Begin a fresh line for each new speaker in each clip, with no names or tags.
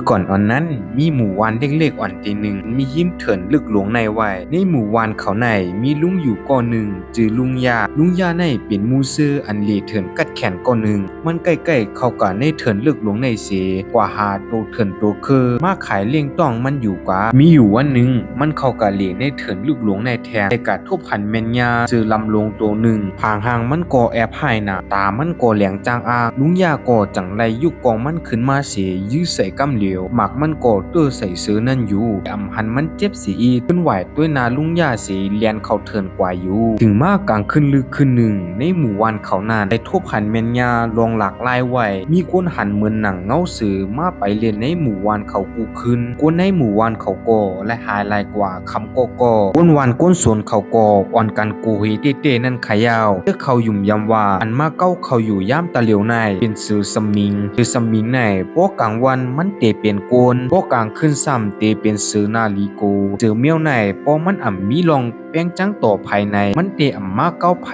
อก่อนอ่อนนั้น มีหมู่วานเล็กๆอ่อนตีหนึ่งมียิ้มเถินลึกหลวงในไว้ในหมู่วานเขาในมีลุงอยู่ก่อนหนึ่งจือลุงยาลุงยาในเป็นมูซื้ออันเลีเถินกัดแขนก่อนหนึ่งมันใกล้ๆเข้ากับในเถินลึกหลวงในเสกว่าหาโตเถินโตคือมาขายเลี้ยงต้องมันอยู่กว่ามีอยู่วันหนึ่งมันเข้ากับเหลีในเถินลึกหลวงในแทงในกาทบหันแมนยาจือลำลงตัวหนึ่งพางหางมันก่อแอบหายหนาตามันก่อแหลงจางอาลุงยาก่อจังไรยุกกองมันขึ้นมาเสียยื้อใส่กำเหลียวหมักมันก่อเตื้อใส่ซื้อนั่นอยู่อำหันมันเจ็บสีอีขึ้นไหวด้วยนาลุงยาสีเลียนเขาเทินกว่าอยู่ ถึงมากกลางขึ้นลึกขึ้นหนึ่ง ในหมู่วันเขานานได้ทบหันแม่นยาลองหลากลายไว้มีคนหันเหมือนหนังเงาสือมาไปเรียนในหมู่วันเขากูขึ้นกวนในหมู่วันเขาก่อและหายลายกว่าคำก่อก่อกวนวันก้นสวนเขาก่ออ่อนกันกูฮีเต้ๆนั่นขายาวเพื่อเขายุ่มยำว่าอันมาเก้าเขาอยู่ย่ามตะเหลียวในเป็นสือสมิงคือสมิงในพวกกลางวันมันเตเป็นโกนพวกกลางขึ้นซ้ำเตเป็นสื่อนาลีโกเจอเมียวในพอมันอ่ำมีลองแป้งจังต่อภายใน มันเตอ่ำมาเก้าไผ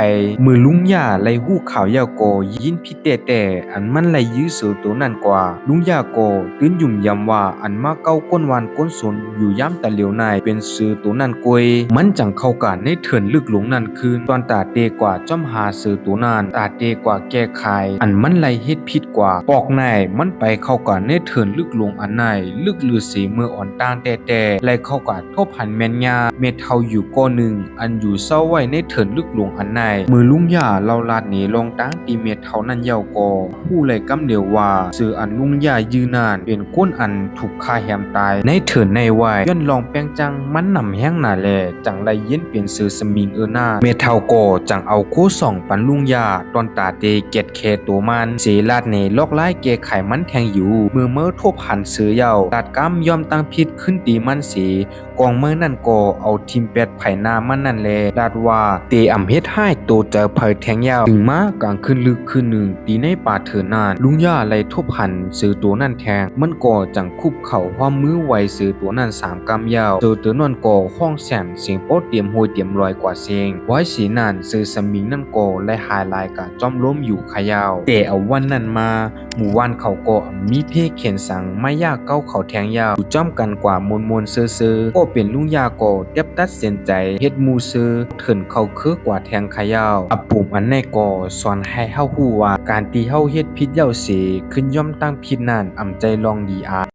มือลุงย่าไลหู้ข่าวยาวโกยินพิเตแต่อันมันไลยื้อสือตัวนั่นกว่า ลุงย่าโกตื้นยุ่มยำว่าอันมาเก้าก้นวันก้นสนอยู่ย่ำตะเหลียวในเป็นสือตัวนั่นกวยมันจังเข้ากันในเถินลึกหลงนั่นคืนตอนตาเตกว่าจ้อมหาสือตัวนั้นตาเตกว่าแก้ไขอันมันไลเฮ็ดผิดกว่าปอกในมันไปเข้ากันในเถินลึกหลงงอันในลึกลือสีมืออ่อนตางแต่แต่ไลเข้ากันทบหันแมนยาเมเทาอยู่ก้อนหนึ่งอันอยู่เศร้าไว้ในเถินลึกหลวงอันในมือลุงยาเราลาดหนีลงตั้งตีเมเทานั้นยาวกอผู้ไลกำเดียวว่าสื่ออันลุงยายืนนานเป็นก้นอันถูกฆ่าแหมตายในเถินในวัยย้อนลองแป้งจังมันนำแห้งหนาแลจังไรเย็นเป็นสื่อสมิงเออหน้าเมเทาโกอจังเอาคู่สองปันลุงยาตอนตาเตเกตเคตัวมันเสลาดเนลอกไล่เกไขมันแทงอยู่มือเมื่อทบหันเสือเยาตัดกำย่อมตั้งพิษขึ้นตีมันสี กองเมื่อนั่นก็เอาทิมเป็ดไผ่นามันนั่นแลลาดว่าเตอ่ำเฮ็ดให้โตเจอเผยแทงยาวถึงมากลางขึ้นลึกขึ้นหนึ่งตีในป่าเถินนานลุงย่าไล่ทบหันซื้อตัวนั่นแทง มันก่อจังคุบเข่าความมือไวซื้อตัวนั่นสามกำยาวเจอตัวนอนก่อห้องแสนเสียงโป๊ดเตรียมโหยเตรียมลอยกว่าเสียงไว้สีนานซื้อสมิงนั่นก่อและหายลายกะจ้อมล้มอยู่ขยาวแต่เอาวันนั้นมาหมู่ว่านเขาก็มีเพศเขียนสังไม่ยากเก้าเขาแทงยาวอยู่จ้อมกันกว่ามวนมวนเซอเซอก็เป็นลุงยาก็เต็บตัดสินใจเฮ็ดมูซื้อเถินเขาคือกว่าแทงขยาวอับปุ่มอันในก็สอนให้เฮาฮู้ว่าการตีเฮาเฮ็ดผิดเย้าเสขึ้นย่อมตั้งผิดนั่นอำใจลองดีอา